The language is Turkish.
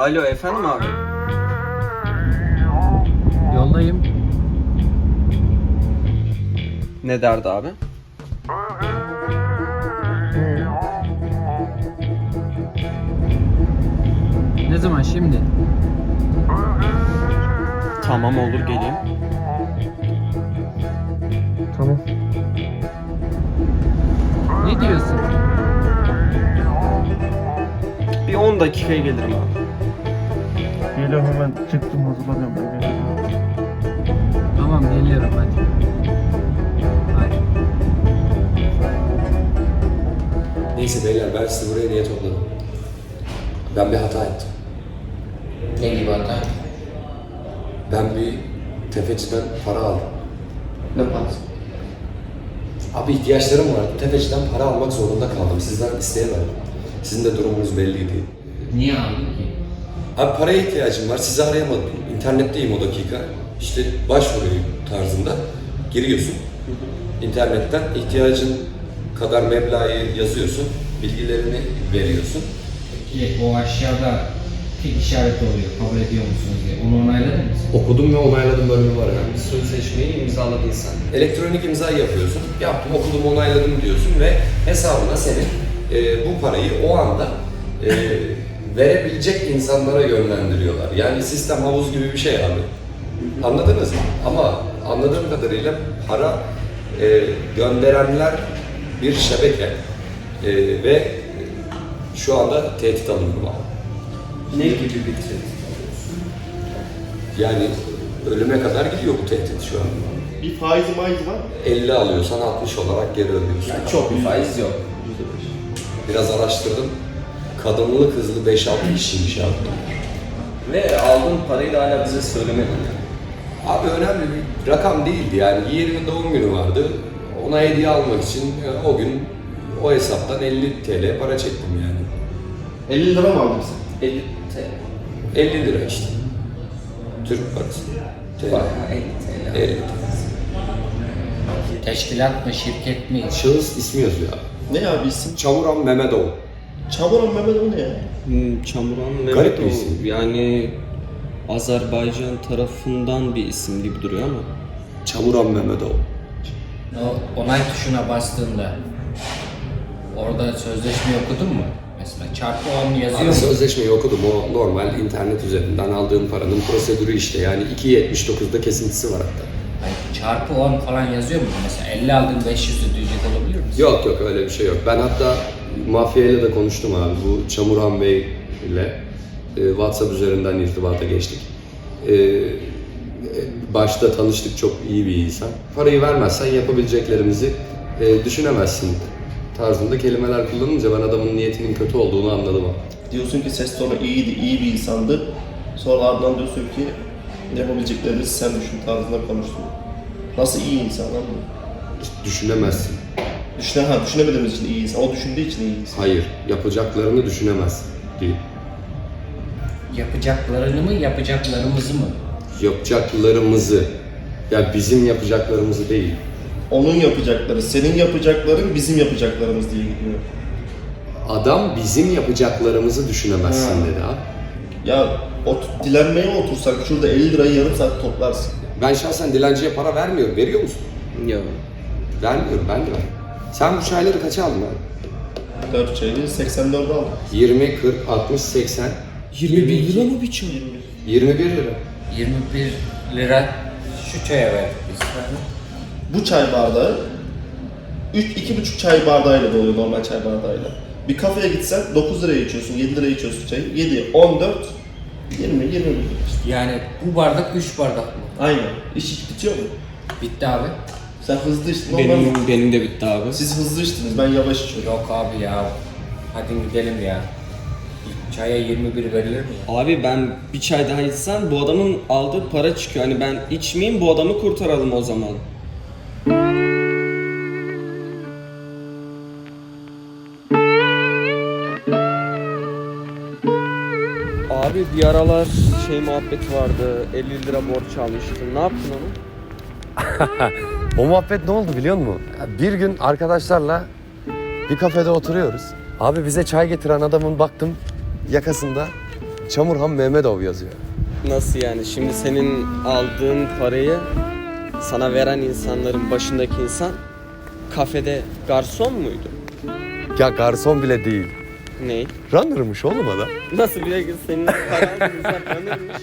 Alo efendim abi. Yoldayım. Ne derdi abi? Ne zaman şimdi? Tamam olur geleyim. Tamam. Ne diyorsun? Bir 10 dakikaya gelirim abi. Geliyorum hemen çıktım hazırlanıyorum ben geliyorum. Tamam geliyorum hadi. Hadi. Neyse beyler ben sizi buraya niye topladım? Ben bir hata ettim. Ne gibi hata? Ben bir tefeciden para aldım. Ne parası? Abi ihtiyaçlarım vardı. Tefeciden para almak zorunda kaldım. Sizden isteyemedim. Sizin de durumunuz belliydi. Niye aldın ki? Abi paraya ihtiyacım var. Sizi arayamadım. İnternetteyim o dakika. İşte başvuruyum tarzında. Giriyorsun. İnternetten ihtiyacın kadar meblağı yazıyorsun. Bilgilerini veriyorsun. Peki o aşağıda tik işareti oluyor. Kabul ediyor musunuz diye. Onu onayladın mı sen? Okudum ve onayladım bölümü var yani. Sözleşmeyi imzaladın sen. Elektronik imza yapıyorsun. Yaptım, okudum, onayladım diyorsun ve hesabına senin e, bu parayı o anda e, verebilecek insanlara yönlendiriyorlar. Yani sistem havuz gibi bir şey abi. Anladınız mı? Ama anladığım kadarıyla para e, gönderenler bir şebeke e, ve şu anda tehdit alındı var. Ne gibi bir tehdit? Yani ölüme kadar gidiyor bu tehdit şu an. Bir faizi maizi var. 50 alıyorsan 60 olarak geri ödüyorsun. Çok bir faiz yok. Biraz araştırdım. Kadınlı kızlı 5-6 kişiymiş abi. Ve aldığın parayı da hala bize söylemedin. Abi önemli bir rakam değildi yani. Yeğenimin doğum günü vardı. Ona hediye almak için e, o gün o hesaptan 50 TL para çektim yani. 50 lira mı aldın sen? 50 TL. 50 lira işte. Türk parası. TL. Bayağı 50 TL. 50 Teşkilat mı, şirket mi? Şahıs ismi yazıyor abi. Ne abi isim? Çavuran Mehmetov. Çaburan Mehmet o ne ya? Hmm, Çamuran Garip Mehmet bir o- isim. Yani Azerbaycan tarafından bir isim gibi duruyor ama. Çavuran Mehmetov. O onay tuşuna bastığında orada sözleşmeyi okudun mu? Mesela çarpı 10 yazıyor Abi mu? sözleşmeyi okudum. O normal internet üzerinden aldığım paranın prosedürü işte. Yani 2.79'da kesintisi var hatta. Hayır, çarpı 10 falan yazıyor mu? Mesela 50 aldın 500 ödeyecek olabilir misin? Yok yok öyle bir şey yok. Ben hatta mafyayla da konuştum abi. Bu Çamuran Bey ile e, WhatsApp üzerinden irtibata geçtik. E, e, başta tanıştık çok iyi bir insan. Parayı vermezsen yapabileceklerimizi e, düşünemezsin tarzında kelimeler kullanınca ben adamın niyetinin kötü olduğunu anladım. Diyorsun ki ses tonu iyiydi, iyi bir insandı. Sonra ardından diyorsun ki yapabileceklerimizi sen düşün tarzında konuştun. Nasıl iyi insan lan bu? Düşünemezsin. Düşüne, ha, düşünemediğimiz için iyi insan. O düşündüğü için iyi insan. Hayır, yapacaklarını düşünemezsin diyor. Yapacaklarını mı, yapacaklarımızı mı? Yapacaklarımızı, ya bizim yapacaklarımızı değil. Onun yapacakları, senin yapacakların bizim yapacaklarımız diye gidiyor. Adam bizim yapacaklarımızı düşünemezsin Ha. dedi abi. Ya ot, dilenmeye otursak şurada 50 lirayı yarım saat toplarsın. Ben şahsen dilenciye para vermiyorum. Veriyor musun? Yok. Vermiyorum ben de ver. Sen bu çayları kaça aldın abi? 4 çayı 84 aldım. 20, 40, 60, 80, 21 lira mı bir çay? 21 lira. 21 lira şu çaya verdik biz. Bu çay bardağı 3 2,5 çay bardağıyla doluyor normal çay bardağıyla. Bir kafeye gitsen 9 liraya içiyorsun, 7 liraya içiyorsun çayı. 7, 14, 20, 20 lira. Yani bu bardak 3 bardak mı? Aynen. İş iç bitiyor mu? Bitti abi. Sen hızlı içtin. Normal. Benim, benim de bitti abi. Siz hızlı içtiniz, ben yavaş içiyorum. Yok abi ya. Hadi gidelim ya. Çaya 21 verilir mi? Abi ben bir çay daha içsem bu adamın aldığı para çıkıyor. Hani ben içmeyeyim bu adamı kurtaralım o zaman. Abi bir aralar şey muhabbeti vardı. 50 lira borç almıştın. Ne yaptın onu? O muhabbet ne oldu biliyor musun? Bir gün arkadaşlarla bir kafede oturuyoruz. Abi bize çay getiren adamın baktım yakasında Çamurhan Mehmetov yazıyor. Nasıl yani? Şimdi senin aldığın parayı sana veren insanların başındaki insan kafede garson muydu? Ya garson bile değil. Ney? Runner'mış oğlum adam. Nasıl bir senin paran insan tanırmış.